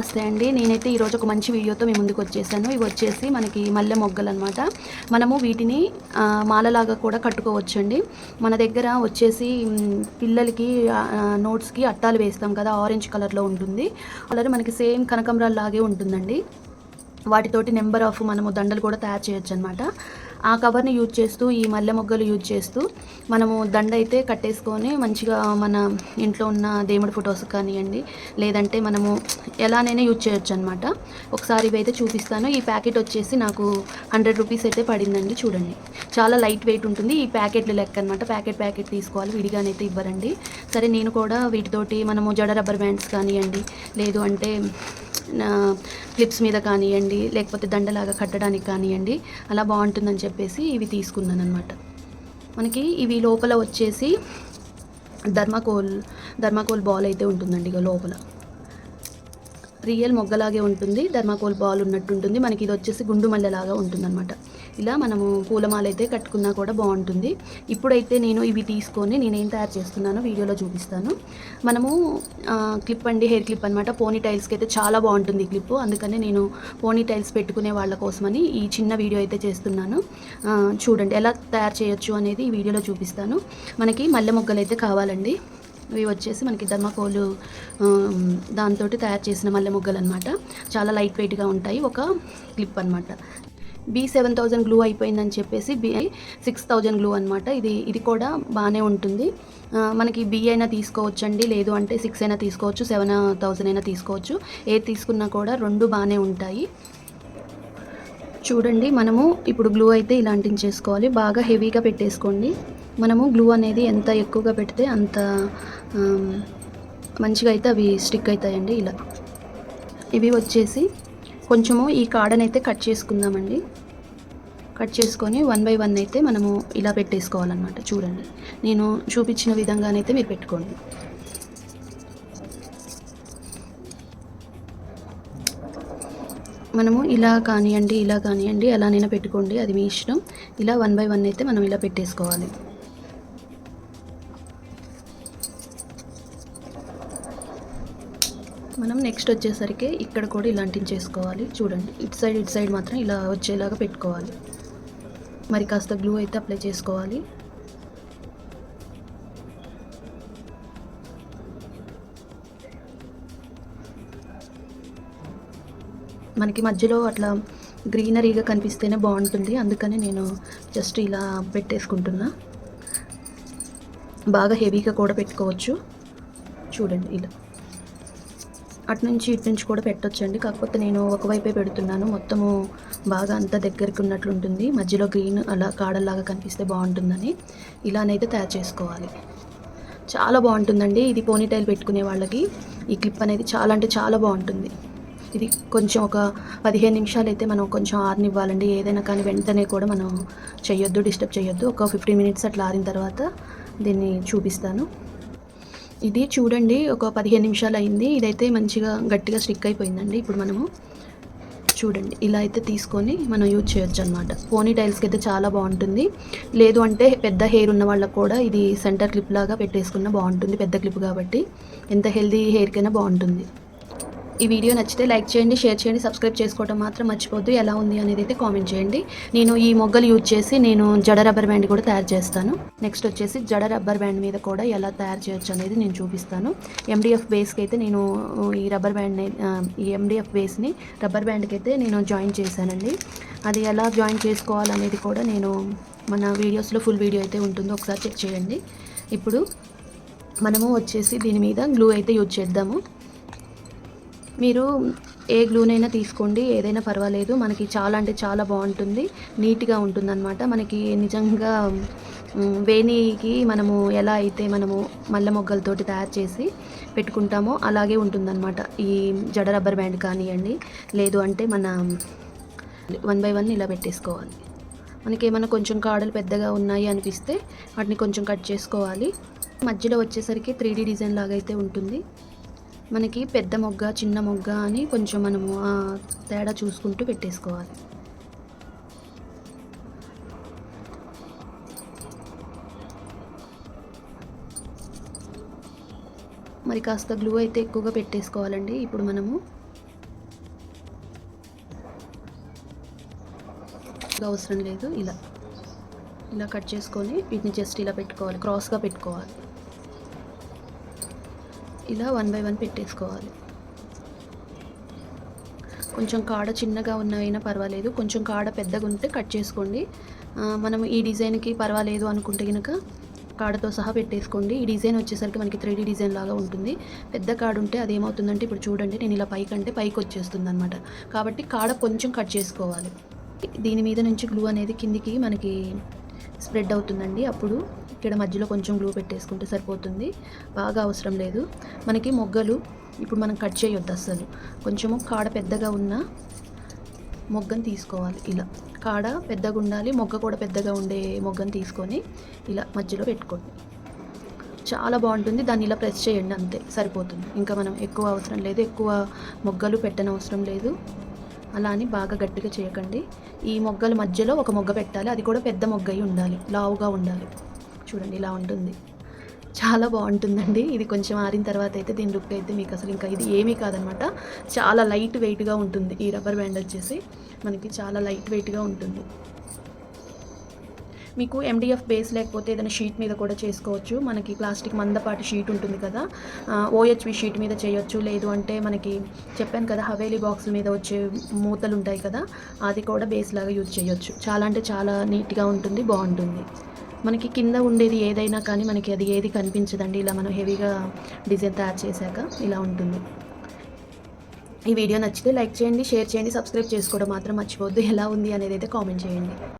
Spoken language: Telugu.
నమస్తే అండి. నేనైతే ఈరోజు ఒక మంచి వీడియోతో మీ ముందుకు వచ్చేసాను. ఇవి వచ్చేసి మనకి మల్లె మొగ్గలు అనమాట మనము వీటిని మాలలాగా కూడా కట్టుకోవచ్చండి. మన దగ్గర వచ్చేసి పిల్లలకి నోట్స్కి అట్టాలు వేస్తాం కదా ఆరెంజ్ కలర్లో ఉంటుంది. కలర్ మనకి సేమ్ కనకంబరాలు లాగే ఉంటుందండి. వాటితోటి నెంబర్ ఆఫ్ మనము దండలు కూడా తయారు చేయొచ్చు అనమాట ఆ కవర్ని యూజ్ చేస్తూ ఈ మల్లె మొగ్గలు యూజ్ చేస్తూ మనము దండ అయితే కట్టేసుకొని మంచిగా మన ఇంట్లో ఉన్న దేవుడి ఫొటోస్ కానివ్వండి లేదంటే మనము ఎలానైనా యూజ్ చేయొచ్చు అనమాట ఒకసారి ఇవైతే చూపిస్తాను. ఈ ప్యాకెట్ వచ్చేసి నాకు హండ్రెడ్ రూపీస్ అయితే పడిందండి చూడండి. చాలా లైట్ వెయిట్ ఉంటుంది. ఈ ప్యాకెట్లు లెక్క అనమాట ప్యాకెట్ ప్యాకెట్ తీసుకోవాలి. విడిగానైతే ఇవ్వరండి. సరే నేను కూడా వీటితోటి మనము జడ రబ్బర్ బ్యాండ్స్ కానివ్వండి లేదు అంటే క్లిప్స్ మీద కానివ్వండి లేకపోతే దండలాగా కట్టడానికి కానివ్వండి అలా బాగుంటుందని చెప్పేసి ఇవి తీసుకున్నాను అనమాట మనకి ఇవి లోపల వచ్చేసి ధర్మాకోల్ ధర్మాకోల్ బాల్ అయితే ఉంటుందండి ఇక లోపల. రియల్ మొగ్గలాగే ఉంటుంది ధర్మాకోల్ బాల్ ఉన్నట్టు ఉంటుంది మనకి ఇది వచ్చేసి గుండు మల్లెలాగా ఉంటుందన్నమాట. ఇలా మనము పూలమాల అయితే కట్టుకున్నా కూడా బాగుంటుంది. ఇప్పుడైతే నేను ఇవి తీసుకొని నేనేం తయారు చేస్తున్నానో వీడియోలో చూపిస్తాను. మనము క్లిప్ అండి హెయిర్ క్లిప్ అనమాట పోనీ టైల్స్కి అయితే చాలా బాగుంటుంది ఈ క్లిప్. అందుకనే నేను పోనీ టైల్స్ పెట్టుకునే వాళ్ళ కోసమని ఈ చిన్న వీడియో అయితే చేస్తున్నాను. చూడండి ఎలా తయారు చేయొచ్చు అనేది ఈ వీడియోలో చూపిస్తాను. మనకి మల్లె మొగ్గలు అయితే కావాలండి. ఇవి వచ్చేసి మనకి ధర్మకోలు దాంతో తయారు చేసిన మల్లె మొగ్గలు అనమాట చాలా లైట్ వెయిట్గా ఉంటాయి. ఒక క్లిప్ అనమాట బి సెవెన్ థౌజండ్ గ్లూ అయిపోయిందని చెప్పేసి బి సిక్స్ థౌజండ్ గ్లూ అనమాట ఇది ఇది కూడా బాగానే ఉంటుంది. మనకి బి అయినా తీసుకోవచ్చండి. లేదు అంటే సిక్స్ అయినా తీసుకోవచ్చు సెవెన్ థౌజండ్ అయినా తీసుకోవచ్చు. ఏది తీసుకున్నా కూడా రెండు బాగానే ఉంటాయి. చూడండి మనము ఇప్పుడు గ్లూ అయితే ఇలాంటివి చేసుకోవాలి. బాగా హెవీగా పెట్టేసుకోండి. మనము గ్లూ అనేది ఎంత ఎక్కువగా పెడితే అంత మంచిగా అయితే అవి స్టిక్ అవుతాయండి ఇలా. ఇవి వచ్చేసి కొంచెము ఈ కాడనైతే అయితే కట్ చేసుకుందామండి. కట్ చేసుకొని వన్ బై వన్ అయితే మనము ఇలా పెట్టేసుకోవాలన్నమాట చూడండి. నేను చూపించిన విధంగానైతే మీరు పెట్టుకోండి. మనము ఇలా కానివ్వండి ఇలా కానివ్వండి ఎలానైనా పెట్టుకోండి అది మీ ఇష్టం. ఇలా వన్ బై వన్ అయితే మనం ఇలా పెట్టేసుకోవాలి. మనం నెక్స్ట్ వచ్చేసరికి ఇక్కడ కూడా ఇలాంటివి చేసుకోవాలి. చూడండి ఇటు సైడ్ ఇటు సైడ్ మాత్రం ఇలా వచ్చేలాగా పెట్టుకోవాలి. మరి కాస్త గ్లూ అయితే అప్లై చేసుకోవాలి. మనకి మధ్యలో అట్లా గ్రీనరీగా కనిపిస్తేనే బాగుంటుంది. అందుకని నేను జస్ట్ ఇలా పెట్టేసుకుంటున్నా. బాగా హెవీగా కూడా పెట్టుకోవచ్చు. చూడండి ఇలా. అటు నుంచి ఇటు నుంచి కూడా పెట్టొచ్చండి. కాకపోతే నేను ఒకవైపే పెడుతున్నాను. మొత్తము బాగా అంతా దగ్గరికి ఉన్నట్లు ఉంటుంది మధ్యలో గ్రీన్ అలా కాడల్లాగా కనిపిస్తే బాగుంటుందని ఇలానైతే తయారు చేసుకోవాలి. చాలా బాగుంటుందండి. ఇది పోనీటైల్ పెట్టుకునే వాళ్ళకి ఈ క్లిప్ అనేది చాలా అంటే చాలా బాగుంటుంది. ఇది కొంచెం ఒక పదిహేను నిమిషాలు అయితే మనం కొంచెం ఆరనివ్వాలండి. ఏదైనా కానీ వెంటనే కూడా మనం చేయొద్దు డిస్టర్బ్ చేయొద్దు ఒక ఫిఫ్టీన్ మినిట్స్ అట్లా ఆరిన తర్వాత దీన్ని చూపిస్తాను. ఇది చూడండి ఒక పదిహేను నిమిషాలు అయింది. ఇదైతే మంచిగా గట్టిగా స్టిక్ అయిపోయిందండి. ఇప్పుడు మనము చూడండి ఇలా అయితే తీసుకొని మనం యూజ్ చేయొచ్చు అనమాట పోనీ టైల్స్కి అయితే చాలా బాగుంటుంది. లేదు అంటే పెద్ద హెయిర్ ఉన్న వాళ్ళకు కూడా ఇది సెంటర్ క్లిప్ లాగా పెట్టేసుకున్న బాగుంటుంది పెద్ద క్లిప్ కాబట్టి. ఎంత హెల్దీ హెయిర్కైనా బాగుంటుంది. ఈ వీడియో నచ్చితే లైక్ చేయండి షేర్ చేయండి సబ్స్క్రైబ్ చేసుకోవడం మాత్రం మర్చిపోద్దు. ఎలా ఉంది అనేది అయితే కామెంట్ చేయండి. నేను ఈ మొగ్గలు యూజ్ చేసి నేను జడ రబ్బర్ బ్యాండ్ కూడా తయారు చేస్తాను. నెక్స్ట్ వచ్చేసి జడ రబ్బర్ బ్యాండ్ మీద కూడా ఎలా తయారు చేయొచ్చు అనేది నేను చూపిస్తాను. ఎండిఎఫ్ బేస్కి అయితే నేను ఈ రబ్బర్ బ్యాండ్ ఈ ఎండిఎఫ్ బేస్ని రబ్బర్ బ్యాండ్కి అయితే నేను జాయిన్ చేశానండి. అది ఎలా జాయిన్ చేసుకోవాలనేది కూడా నేను మన వీడియోస్లో ఫుల్ వీడియో అయితే ఉంటుందో ఒకసారి చెక్ చేయండి. ఇప్పుడు మనము వచ్చేసి దీని మీద గ్లూ అయితే యూజ్ చేద్దాము. మీరు ఏ గ్లూనైనా తీసుకోండి ఏదైనా పర్వాలేదు. మనకి చాలా అంటే చాలా బాగుంటుంది. నీట్గా ఉంటుందన్నమాట. మనకి నిజంగా వేణికి మనము ఎలా అయితే మనము మల్లె మొగ్గలతోటి తయారు చేసి పెట్టుకుంటామో అలాగే ఉంటుందన్నమాట. ఈ జడ రబ్బర్ బ్యాండ్ కానివ్వండి లేదు అంటే మన వన్ బై వన్ ఇలా పెట్టేసుకోవాలి. మనకి ఏమైనా కొంచెం కాడలు పెద్దగా ఉన్నాయి అనిపిస్తే వాటిని కొంచెం కట్ చేసుకోవాలి. మధ్యలో వచ్చేసరికి త్రీ డిజైన్ లాగా అయితే ఉంటుంది. మనకి పెద్ద మొగ్గ చిన్న మొగ్గ అని కొంచెం మనము తేడా చూసుకుంటూ పెట్టేసుకోవాలి. మరి కాస్త గ్లూ అయితే ఎక్కువగా పెట్టేసుకోవాలండి. ఇప్పుడు మనము అవసరం లేదు. ఇలా ఇలా కట్ చేసుకొని వీటిని జస్ట్ ఇలా పెట్టుకోవాలి. క్రాస్గా పెట్టుకోవాలి. ఇలా వన్ బై వన్ పెట్టేసుకోవాలి. కొంచెం కాడ చిన్నగా ఉన్నవైనా పర్వాలేదు. కొంచెం కాడ పెద్దగా ఉంటే కట్ చేసుకోండి. మనం ఈ డిజైన్కి పర్వాలేదు అనుకుంటే కనుక కాడతో సహా పెట్టేసుకోండి. ఈ డిజైన్ వచ్చేసరికి మనకి త్రీ డిజైన్ లాగా ఉంటుంది. పెద్ద కాడ ఉంటే అది ఏమవుతుందంటే ఇప్పుడు చూడండి నేను ఇలా పైకి అంటే పైకి వచ్చేస్తుంది అనమాట కాబట్టి కాడ కొంచెం కట్ చేసుకోవాలి. దీని మీద నుంచి గ్లూ అనేది కిందికి మనకి స్ప్రెడ్ అవుతుందండి. అప్పుడు ఇక్కడ మధ్యలో కొంచెం గ్లూ పెట్టేసుకుంటే సరిపోతుంది. బాగా అవసరం లేదు. మనకి మొగ్గలు ఇప్పుడు మనం కట్ చేయొద్దు అసలు కొంచెము కాడ పెద్దగా ఉన్న మొగ్గను తీసుకోవాలి. ఇలా కాడ పెద్దగా ఉండాలి మొగ్గ కూడా పెద్దగా ఉండే మొగ్గను తీసుకొని ఇలా మధ్యలో పెట్టుకోండి. చాలా బాగుంటుంది. దాన్ని ఇలా ప్రెస్ చేయండి అంతే సరిపోతుంది. ఇంకా మనం ఎక్కువ అవసరం లేదు ఎక్కువ మొగ్గలు పెట్టనవసరం లేదు. అలా అని బాగా గట్టిగా చేయకండి. ఈ మొగ్గల మధ్యలో ఒక మొగ్గ పెట్టాలి. అది కూడా పెద్ద మొగ్గ అయి ఉండాలి లావుగా ఉండాలి. చూడండి ఇలా ఉంటుంది. చాలా బాగుంటుందండి. ఇది కొంచెం ఆరిన తర్వాత అయితే దీని లుక్ అయితే మీకు అసలు ఇంకా ఇది ఏమీ కాదనమాట. చాలా లైట్ వెయిట్గా ఉంటుంది. ఈ రబ్బర్ బ్యాండ్ వచ్చేసి మనకి చాలా లైట్ వెయిట్గా ఉంటుంది. మీకు ఎండిఎఫ్ బేస్ లేకపోతే ఏదైనా షీట్ మీద కూడా చేసుకోవచ్చు. మనకి ప్లాస్టిక్ మందపాటి షీట్ ఉంటుంది కదా. ఓహెచ్వి షీట్ మీద చేయొచ్చు. లేదు అంటే మనకి చెప్పాను కదా హవేలీ బాక్స్ మీద వచ్చే మూతలు ఉంటాయి కదా అది కూడా బేస్ లాగా యూజ్ చేయొచ్చు. చాలా అంటే చాలా నీట్గా ఉంటుంది బాగుంటుంది. మనకి కింద ఉండేది ఏదైనా కానీ మనకి అది ఏది కనిపించదండి. ఇలా మనం హెవీగా డిజైన్ తయారు చేశాక ఇలా ఉంటుంది. ఈ వీడియో నచ్చితే లైక్ చేయండి షేర్ చేయండి సబ్స్క్రైబ్ చేసుకోవడం మాత్రం మర్చిపోవద్దు. ఎలా ఉంది అనేది అయితే కామెంట్ చేయండి.